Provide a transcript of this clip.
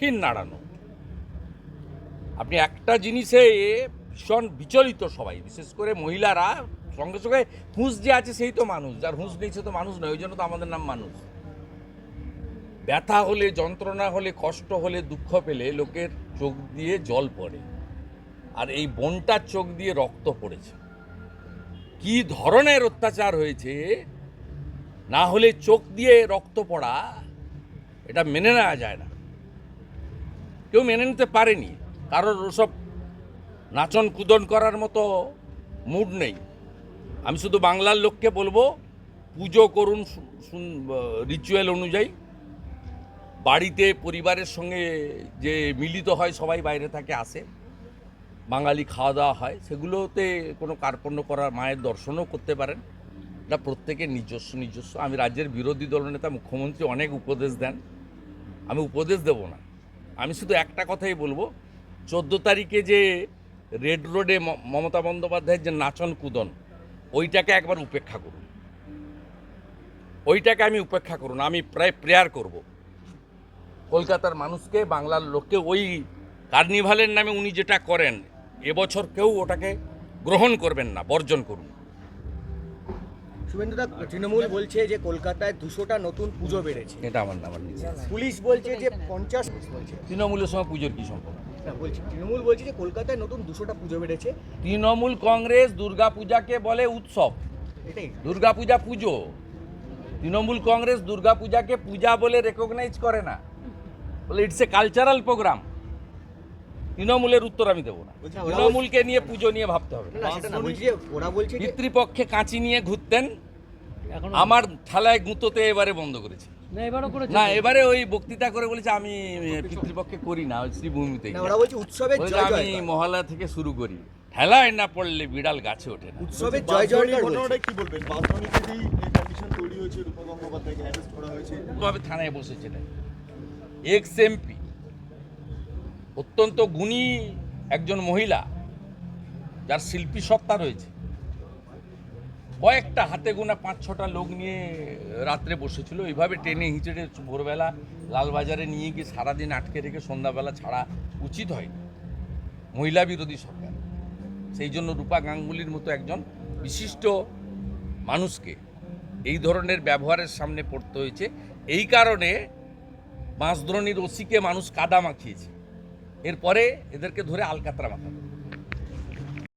কিন নাড়ানো? আপনি একটা জিনিসে ভীষণ বিচলিত সবাই, বিশেষ করে মহিলারা। সঙ্গে সঙ্গে হুঁশ যে আছে সেই তো মানুষ, যার হুঁশ নেই সে তো মানুষ নয়, ওই জন্য তো আমাদের নাম মানুষ। ব্যথা হলে, যন্ত্রণা হলে, কষ্ট হলে, দুঃখ পেলে লোকের চোখ দিয়ে জল পড়ে। আর এই বোনটার চোখ দিয়ে রক্ত পড়েছে। কি ধরনের অত্যাচার হয়েছে? না হলে চোখ দিয়ে রক্ত পড়া, এটা মেনে নেওয়া যায় না। কেউ মেনে নিতে পারেনি। কারোর ওসব নাচন কুদন করার মতো মুড নেই। আমি শুধু বাংলার লোককে বলব, পুজো করুন রিচুয়াল অনুযায়ী। বাড়িতে পরিবারের সঙ্গে যে মিলিত হয়, সবাই বাইরে থাকে, আসে। বাঙালি খাওয়া দাওয়া হয়, সেগুলোতে কোনো কার্পণ্য করার, মায়ের দর্শনও করতে পারেন। এটা প্রত্যেকের নিজস্ব নিজস্ব। আমি রাজ্যের বিরোধী দলনেতা, মুখ্যমন্ত্রী অনেক উপদেশ দেন। আমি উপদেশ দেব না। আমি শুধু একটা কথাই বলব। চোদ্দ তারিখে যে রেড রোডে মমতা বন্দ্যোপাধ্যায়ের যে নাচন কুদন, ওইটাকে একবার উপেক্ষা করুন। ওইটাকে আমি উপেক্ষা করুন, আমি প্রায় প্রেয়ার করব। কলকাতার মানুষকে, বাংলার লোককে ওই কার্নিভালের নামে উনি যেটা করেন, এবছর কেউ ওটাকে গ্রহণ করবেন না, বর্জন করুন। শুভেন্দুদা তৃণমূল বলছে যে কলকাতায় দুশোটা নতুন পুজো বেড়েছে। এটা আমার নাম পুলিশ বলছে যে পঞ্চাশ বলছে তৃণমূলের সঙ্গে পুজোর কী সম্পর্ক? বলছি তৃণমূল বলছে যে কলকাতায় নতুন দুশোটা পুজো বেড়েছে। তৃণমূল কংগ্রেস দুর্গাপূজাকে বলে উৎসব। এটাই। দুর্গাপূজা পুজো। তৃণমূল কংগ্রেস দুর্গাপূজাকে পূজা বলে রেকগনাইজ করে না। বলে ইটস এ কালচারাল প্রোগ্রাম তৃণমূলের উত্তর আমি দেবো না। তৃণমূলকে নিয়ে পুজো নিয়ে ভাবতে হবে। পিতৃপক্ষে কাঁচি নিয়ে ঘুরতেন আমার থালায় গুঁতোতে এবারে বন্ধ করেছে। না এবারে ওই বক্তৃতা করে বলেছে আমি পিতৃপক্ষে করি না ওই শ্রীভূমিতে আমি জয় মহালয়া থেকে শুরু করি ঠেলায় না পড়লে বিড়াল গাছে ওঠে না। উৎসবের জয় ঘটনাটা কি বলবেন? কন্ডিশন তৈরি হয়েছে রূপা গঙ্গোপাধ্যায়কে অ্যারেস্ট করা হয়েছে। থানায় বসেছিলেন এক্স এমপি অত্যন্ত গুণী একজন মহিলা, যার শিল্পী সত্তা রয়েছে। কয়েকটা হাতে গোনা পাঁচ ছটা লোক নিয়ে রাত্রে বসেছিল। এইভাবে টেনে হিঁচড়ে ভোরবেলা লালবাজারে নিয়ে গিয়ে সারাদিন আটকে রেখে সন্ধ্যাবেলা ছাড়া উচিত হয়নি। মহিলা বিরোধী সরকার। সেই জন্য রূপা গাঙ্গুলির মতো একজন বিশিষ্ট মানুষকে এই ধরনের ব্যবহারের সামনে পড়তে হয়েছে। এই কারণে বাঁশদ্রোণীর ওসিকে মানুষ কাদা মাখিয়েছে। এরপরে এদেরকে ধরে আলকাতরা মাখাবে